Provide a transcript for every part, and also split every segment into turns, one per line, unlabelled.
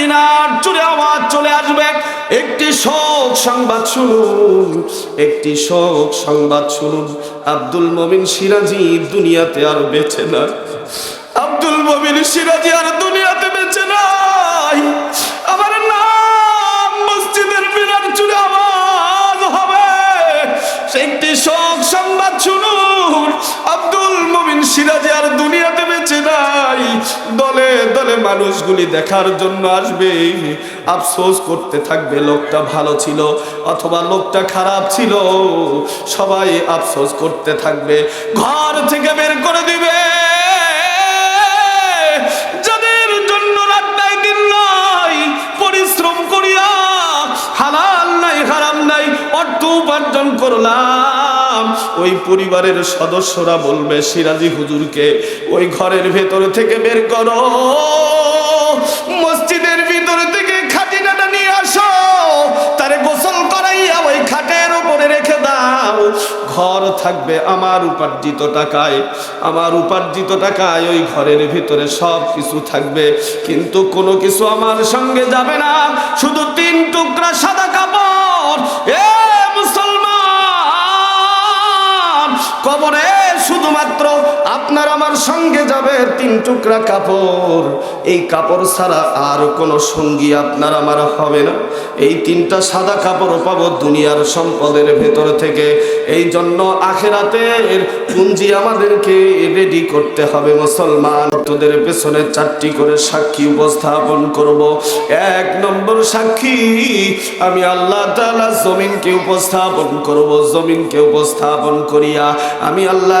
মিনার চুরে আওয়াজ চলে আসবে। একটি শোক সংবাদ শুনুন, একটি শোক সংবাদ শুনুন। আব্দুল মমিন সিরাজি দুনিয়াতে আর বেঁচে না আব্দুল মমিন সিরাজি আর দুনিয়াতে বেঁচে নাই। আমার নাম মসজিদের মিনার চুরে আওয়াজ হবে। একটি শোক সংবাদ শুনুন, আব্দুল মমিন সিরাজি আর দুনিয়াতে বেঁচে নাই। দলে মানুষগুলি দেখার জন্য আসবে। আফসোস করতে থাকবে, লোকটা ভালো ছিল অথবা লোকটা খারাপ ছিল, সবাই আফসোস করতে থাকবে। ঘর থেকে বের করে দিবে। যাদের জন্য ওই পরিবারের সদস্যরা বলবে, সিরাজি হুজুরকে ওই ঘরের ভেতর থেকে বের করো। মসজিদের ভিতর থেকে খাটিনাটা নিয়ে আসো। তারে গোসল করাইয়া ওই খাটের উপরে রেখে দাও। ঘর থাকবে আমার উপার্জিত টাকায়। আমার উপার্জিত টাকায় ওই ঘরের ভিতরে সব কিছু থাকবে। কিন্তু কোনো কিছু আমার সঙ্গে যাবে না। শুধু তিন টুকরা সাদা কাপড়। এ শুধুমাত্র আপনার আমার সঙ্গে যাবে তিন টুকরা কাপড়। এই কাপড় ছাড়া আর কোনো সঙ্গী আপনার আমার হবে না। এই তিনটা সাদা কাপড় পাবো দুনিয়ার সম্পদের ভেতর থেকে। এই জন্য আখেরাতের পুঞ্জি আমাদেরকে রেডি করতে হবে মুসলমান। তোদের পেছনে চারটি করে সাক্ষী উপস্থাপন করব। এক নম্বর সাক্ষী, আমি আল্লাহ তাআলা জমিনকে উপস্থাপন করব। জমিনকে উপস্থাপন করিয়া আমি আল্লাহ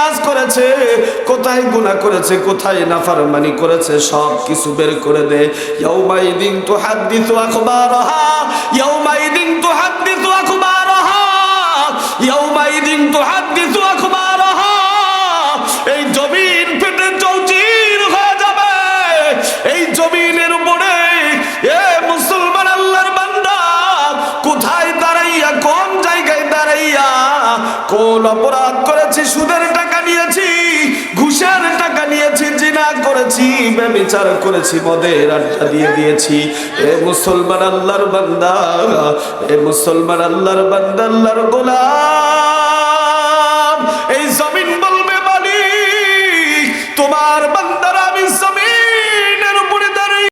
কাজ করেছে, কোথায় গুনা করেছে, কোথায় নাফারমানি করেছে, সব কিছু বের করে দে। ইয়াউমাইদিন তুহাদ্দিসু আখবারহা, ইয়াউমাইদিন তুহাদ্দিসু কোন অপরাধ করেছি, সুদের টাকা নিয়েছি, ঘুষের টাকা নিয়েছি, জিনা করেছি বেবিচার করেছি, মদের আড্ডা দিয়ে দিয়েছি। এ মুসলমান আল্লাহর বান্দা, এ মুসলমান আল্লাহর বান্দা, আল্লাহর গোলাম।